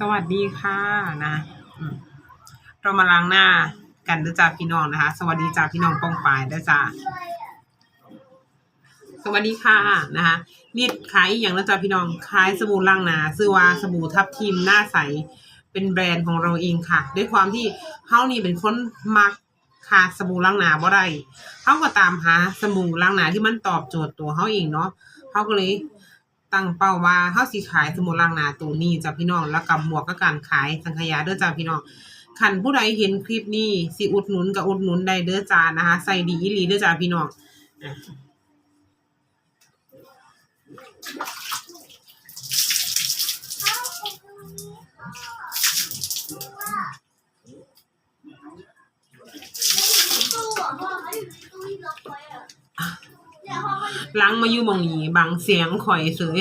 สวัสดีค่ะนะเรามาล้างหน้ากันด้วยจ้าพี่น้องนะคะ สวัสดีจ้าพี่น้องป้องปายด้วยจ้าสวัสดีค่ะนะคะนี่ขายอย่างแล้วจ้าพี่น้องขายสบู่ล้างหน้าซื้อว่าสบู่ทับทิมหน้าใสเป็นแบรนด์ของเราเองค่ะ ด้วยความที่เฮานี่เป็นคนมักค่ะสบู่ล้างหน้าบ่ได้เฮาก็ตามหาสบู่ล้างหน้าที่มันตอบโจทย์ตัวเฮาเองเนาะเฮาก็เลย ตั้งเป้าว่าเฮาสิขายสมุนล่างนาตัวนี้จ้ะพี่น้องแล้วกับหมวกกับการขายสังขยาเด้อจ้าพี่น้องคันผู้ใดเห็นคลิปนี้สิอุดหนุนกับอุดหนุนได้เด้อจ้านะคะใส่ดีอีหลีเด้อจ้าพี่น้อง ล้างมาอยู่มองนี้บางเสียงข่อยเสย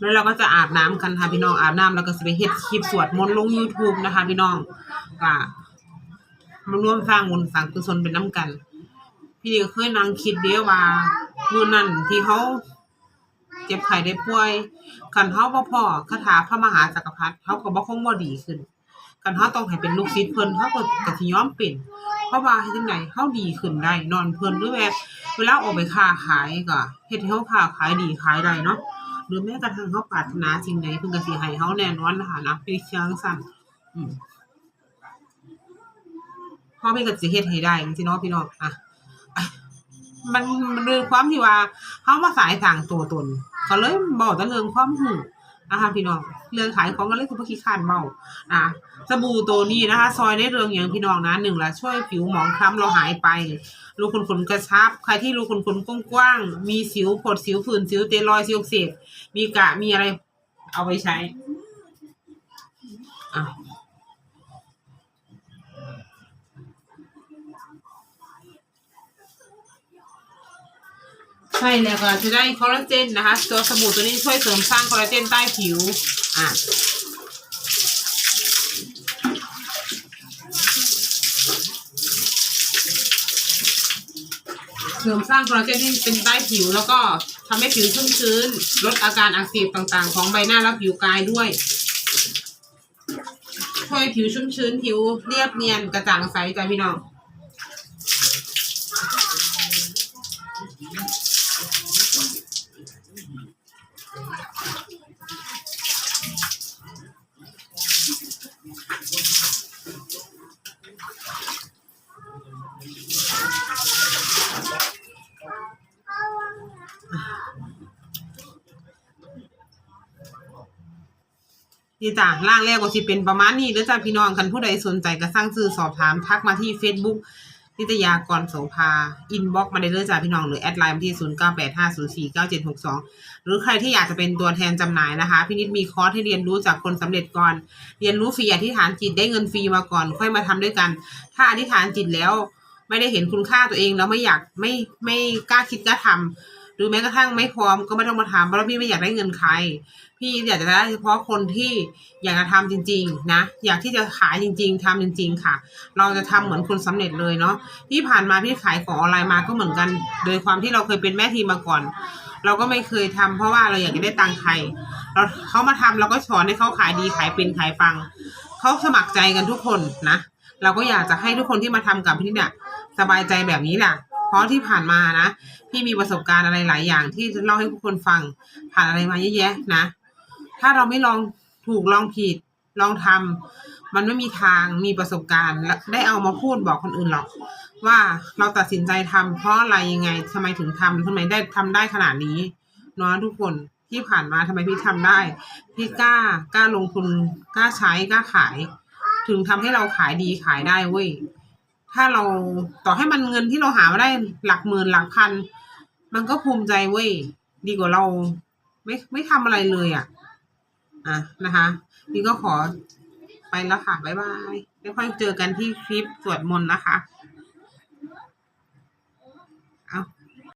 แล้วเราก็จะอาบน้ำกันค่ะพี่น้องอาบน้ำแล้วก็จะไปเฮ็ดคลิปสวดมนต์ลง YouTube นะคะ พี่น้องก็มาร่วมสร้างบุญสร้างกุศลเป็นน้ำกัน พี่ก็เคยนั่งคิดเดียวว่ามื้อนั้นที่เขาเจ็บไข้ได้ป่วยคันเฮาบ่พ่อคาถาพระมหาจักรพรรดิเฮาก็บ่คงบ่ดีขึ้นคันเฮาต้องให้เป็นลูกศิษย์เพิ่นเฮาก็ก็สิยอมเป็น เพราะว่าเฮ็ดจังไดเฮาดีขึ้นได้นอนเพิ่นหรือแบบเวลาออกไปค้าขายก็เฮ็ดให้เฮาค้าขายดีขายได้เนาะหรือแม้กระทั่งเขาปรารถนาสิ่งใดเพิ่นก็สิให้เขาแน่นอนนะคะนะเป็นเชียงสั่นอืมเพราะเพิ่นก็สิเฮ็ดให้ได้จริงๆเนาะพี่น้องอะมันมันเรื่องความที่ว่าเฮามาสายสร้างตัวตน ก็เลยบอกแต่เรื่องความหู นะคะพี่น้องเรื่องขายของก็เลยคือบ่ขี้คร้านเมาอะสบู่ตัวนี้นะคะ ซอยในเรื่องอย่างพี่น้องนะหนึ่งละช่วยผิวหมองคล้ำเราหายไป รูขุมขนกระชับ ใครที่รูขุมขนกว้างๆมีสิวผดสิวผื่นสิวเตรอยสิวเสบมีกะมีอะไรเอาไปใช้อะ ช่แล้วก็จะได้คอลลาเจนนะคะ ตัวสบู่ตัวนี้ช่วยเสริมสร้างคอลลาเจนใต้ผิว อะเสริมสร้างคอลลาเจนให้เป็นใต้ผิว แล้วก็ทำให้ผิวชุ่มชื้น ลดอาการอักเสบต่างๆ ของใบหน้าและผิวกายด้วย ช่วยผิวชุ่มชื้นผิวเรียบเนียนกระจ่างใสจ้ะพี่น้อง นี่จ้ะร่างแรกก็สิเป็นประมาณนี้เด้อจ้ะพี่น้องคันผู้ใดสนใจก็สั่งซื้อสอบถามทักมาที่ Facebook นิตยากรโสภาอินบ็อกมาได้เลยจ้ะพี่น้องหรือแอดไลน์มาที่ 0985049762 หรือใครที่อยากจะเป็นตัวแทนจำหน่ายนะคะ พี่นิดมีคอร์สให้เรียนรู้จากคนสำเร็จก่อน เรียนรู้ฟรีอธิษฐานจิตได้เงินฟรีมาก่อน ค่อยมาทำด้วยกัน ถ้าอธิษฐานจิตแล้ว ไม่ได้เห็นคุณค่าตัวเองแล้วไม่อยากไม่ไม่กล้าคิดกล้าทำ หรือแม้กระทั่งไม่พร้อมก็ไม่ต้องมาทำเพราะพี่ไม่อยากได้เงินใคร พี่อยากจะได้เฉพาะคนที่อยากจะทำจริง ๆ นะ อยากที่จะขายจริง ๆทำจริง ๆ ค่ะ เราจะทำเหมือนคนสำเร็จเลยเนาะที่ผ่านมาพี่ขายของออนไลน์มาก็เหมือนกัน โดยความที่เราเคยเป็นแม่ทีมมาก่อน เราก็ไม่เคยทำเพราะว่าเราอยากจะได้ตังค์ใครเราเขามาทำเราก็สอนให้เขาขายดีขายเป็นขายปังเขาสมัครใจกันทุกคนนะเราก็อยากจะให้ทุกคนที่มาทำกับพี่เนี่ยสบายใจแบบนี้แหละ เพราะที่ผ่านมานะ พี่มีประสบการณ์อะไรหลายอย่าง ที่จะเล่าให้ทุกคนฟัง ผ่านอะไรมาเยอะแยะนะ ถ้าเราไม่ลองถูกลองผิดลองทำมันไม่มีทางมีประสบการณ์และได้เอามาพูดบอกคนอื่นหรอก ว่าเราตัดสินใจทำเพราะอะไรยังไงทำไมถึงทำทำไมได้ทำได้ขนาดนี้เนาะทุกคนที่ผ่านมาทำไมพี่ทำได้ พี่กล้ากล้าลงทุนกล้าใช้กล้าขาย ถึงทำให้เราขายดีขายได้เว้ย ถ้าเราต่อให้มันเงินที่เราหามาได้หลักหมื่นหลักพัน มันก็ภูมิใจเว้ยดีกว่าเรา ไม่ไม่ทำอะไรเลยอะ อะนะคะนี่ก็ขอไปแล้วค่ะบ๊ายบายแล้วค่อยเจอกันที่คลิปสวดมนต์นะคะ